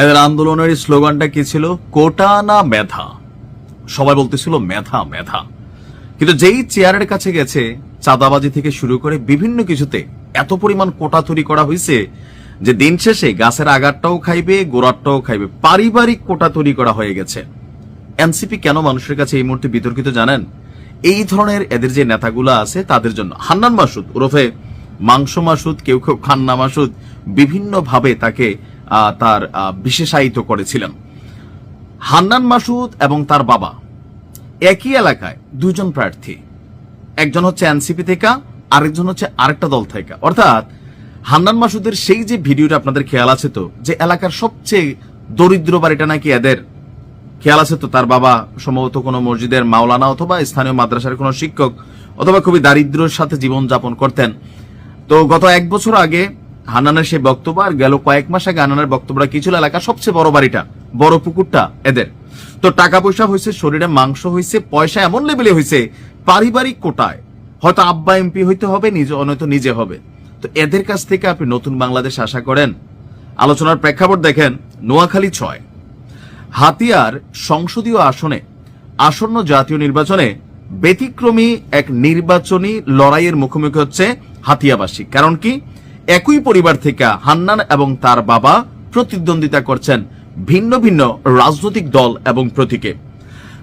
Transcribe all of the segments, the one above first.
এদের আন্দোলনের স্লোগানটা কি ছিল? কোটা না মেধা? সবাই বলতেছিল, মেধা মেধা। কিন্তু যেই চেয়ারের কাছে গেছে, চাঁদাবাজি থেকে শুরু করে বিভিন্ন কিছুতে এত পরিমাণ কোটা তৈরি করা হয়েছে যে দিন শেষে গাছের আগারটাও খাইবে, গোড়ারটাও খাইবে। পারিবারিক কোটা তৈরি করা হয়ে গেছে। এনসিপি কেন মানুষের কাছে এই মুহূর্তে বিতর্কিত জানেন? এই ধরনের এদের যে নেতাগুলো আছে, তাদের জন্য হান্নান মাসুদ ওরফে মাংস মাসুদ, কেউ কেউ খান্না মাসুদ, বিভিন্নভাবে তাকে তার বিশেষায়িত করেছিলেন। হান্নান মাসুদ এবং তার বাবা একই এলাকায় দুজন প্রার্থী। একজন হচ্ছে এনসিপি থেকে, আরেকজন হচ্ছে আরেকটা দল থেকে। অর্থাৎ হান্নান মাসুদের সেই যে ভিডিওটা আপনাদের খেয়াল আছে তো, যে এলাকার সবচেয়ে দরিদ্র বাড়িটা নাকি এদের খেয়াল আছে তো, তার বাবা সম্ভবত কোনো মসজিদের মাওলানা অথবা স্থানীয় মাদ্রাসার কোনো শিক্ষক অথবা খুবই দারিদ্র্যের সাথে জীবন যাপন করতেন। তো গত এক বছর আগে হান্নানের সেই বক্তব্য, আর গেল কয়েক মাস আগে হান্নানের বক্তব্যটা কি ছিল? এলাকার সবচেয়ে বড় বাড়িটা, বড় পুকুরটা, এদের। তো টাকা পয়সা হয়েছে, শরীরে মাংস হয়েছে, পয়সা এমন লেভেলে হয়েছে, পারিবারিক কোটায়। হয়তো আব্বা এমপি হইতে হবে, নিজে নয়তো নিজে হবে। তো এদের কাছ থেকে আপনি নতুন বাংলাদেশ আশা করেন? আলোচনার প্রেক্ষাপট দেখেন, নোয়াখালী ছয়। হাতিয়ার সংসদীয় আসনে আসন্ন জাতীয় নির্বাচনে ব্যতিক্রমী এক নির্বাচনী লড়াইয়ের মুখোমুখি হচ্ছে হাতিয়াবাসী। কারণ কি? একই পরিবার থেকে হান্নান এবং তার বাবা প্রতিদ্বন্দ্বিতা করছেন ভিন্ন ভিন্ন রাজনৈতিক দল এবং প্রতীকে।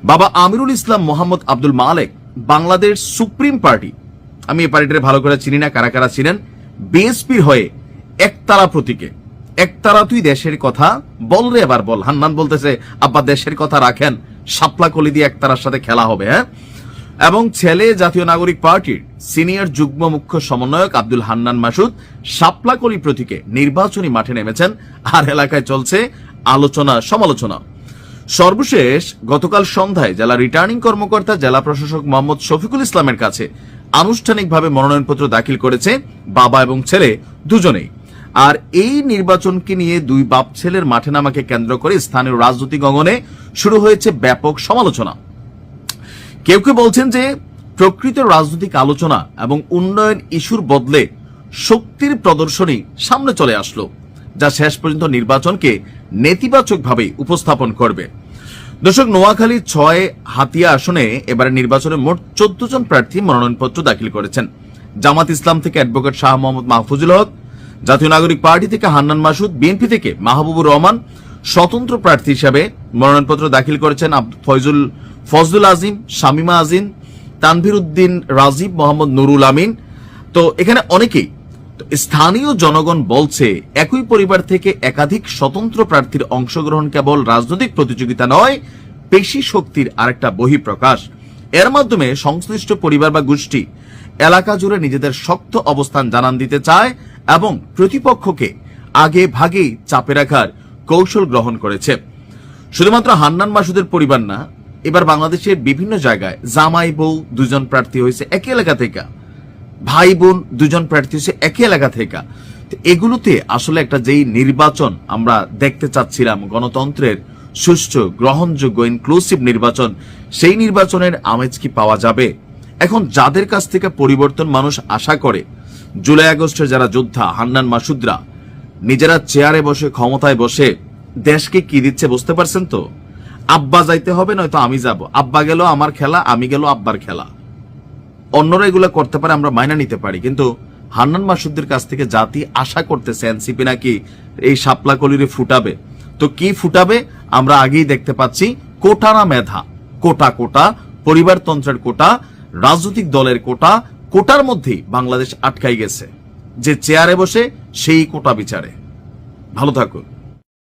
বাবা আমিরুল ইসলাম মোহাম্মদ আব্দুল মালেক বাংলাদেশ সুপ্রিম পার্টি। আমি এই পার্টিটা ভালো করে চিনি না, কারা কারা ছিলেন বিএসপির হয়ে একতারা প্রতীকে। একতারা তুই দেশের কথা বল রে এবার বল। হান্নান বলতেছে, আব্বা, দেশের কথা রাখেন। শাপলা কলি দিয়ে একতারার সাথে খেলা হবে হ্যাঁ? এবং ছেলে জাতীয় নাগরিক পার্টির সিনিয়র যুগ্ম মুখ্য সমন্বয়ক আব্দুল হান্নান মাসুদ শাপলাকলি প্রতীকে নির্বাচনী মাঠে নেমেছেন আর এলাকায় চলছে আলোচনা সমালোচনা। সর্বশেষ, গতকাল সন্ধ্যায় জেলা রিটার্নিং কর্মকর্তা জেলা প্রশাসক মোহাম্মদ শফিকুল ইসলামের কাছে আনুষ্ঠানিকভাবে মনোনয়নপত্র দাখিল করেছে বাবা এবং ছেলে দুজনেই। আর এই নির্বাচনকে নিয়ে দুই বাপ ছেলের মাঠে নামাকে কেন্দ্র করে স্থানীয় রাজনৈতিক অঙ্গনে শুরু হয়েছে ব্যাপক সমালোচনা। কেউ কেউ বলছেন যে প্রকৃত রাজনৈতিক আলোচনা এবং উন্নয়ন ইস্যুর বদলে শক্তির প্রদর্শনী সামনে চলে আসলো, যা শেষ পর্যন্ত নির্বাচনকে নেতিবাচকভাবে উপস্থাপন করবে। দর্শক, নোয়াখালী ছয় হাতিয়া আসনে এবারে নির্বাচনে মোট চোদ্দ জন প্রার্থী মনোনয়নপত্র দাখিল করেছেন। জামাত ইসলাম থেকে অ্যাডভোকেট শাহ মোহাম্মদ মাহফুজুল হক, জাতীয় নাগরিক পার্টি থেকে হান্নান মাসুদ, বিএনপি থেকে মাহবুবুর রহমান, স্বতন্ত্র প্রার্থী হিসাবে মনোনয়নপত্র দাখিল করেছেন ফয়জুল ফজলুল আজিম, শামিমা আজিম, তানভীর উদ্দিন রাজীব, মোহাম্মদ নুরুল আমিন। তো এখানে অনেকেই স্থানীয় জনগণ বলছে, একই পরিবার থেকে একাধিক স্বতন্ত্র প্রার্থীর অংশগ্রহণ কেবল রাজনৈতিক প্রতিযোগিতা নয়, পেশি শক্তির আরেকটা বহিঃপ্রকাশ। এর মাধ্যমে সংশ্লিষ্ট পরিবার বা গোষ্ঠী এলাকা জুড়ে নিজেদের শক্ত অবস্থান জানান দিতে চায় এবং প্রতিপক্ষকে আগে ভাগেই চাপে রাখার কৌশল গ্রহণ করেছে। শুধুমাত্র হান্নান মাসুদের পরিবার না এবার বাংলাদেশের বিভিন্ন জায়গায় জামাই বউ দুজন প্রার্থী হয়েছে একই এলাকা থেকে। ভাই বোন দুজন প্রার্থী হয়েছে একই এলাকা থেকে। এগুলোতে আসলে একটা যেই নির্বাচন আমরা দেখতে চাচ্ছিলাম, গণতন্ত্রের সুষ্ঠু, গ্রহণযোগ্য ইনক্লুসিভ নির্বাচন, সেই নির্বাচনের আমেজ কি পাওয়া যাবে? এখন যাদের কাছ থেকে পরিবর্তন মানুষ আশা করে, জুলাই আগস্টের যারা যোদ্ধা হান্নান মাসুদরা, নিজেরা চেয়ারে বসে, ক্ষমতায় বসে, দেশকে কি দিচ্ছে বুঝতে পারছেন তো? আব্বা যাইতে হবে, নয়তো আমি যাব। আব্বা গেল আমার খেলা, আমি গেল আব্বার খেলা। অন্যরা এগুলো করতে পারে, আমরা মাইনা নিতে পারি। কিন্তু হান্নান মাসুদ্দের কাছ থেকে জাতি আশা করতেছে এনসিপি নাকি এই শাপলা কলিরে ফুটাবে। তো কি ফুটাবে? আমরা আগেই দেখতে পাচ্ছি, কোটা না মেধা। কোটা কোটা পরিবারতন্ত্রের কোটা, রাজনৈতিক দলের কোটা, কোটার মধ্যেই বাংলাদেশ আটকাই গেছে। যে চেয়ারে বসে, সেই কোটা বিচারে। ভালো থাকুন।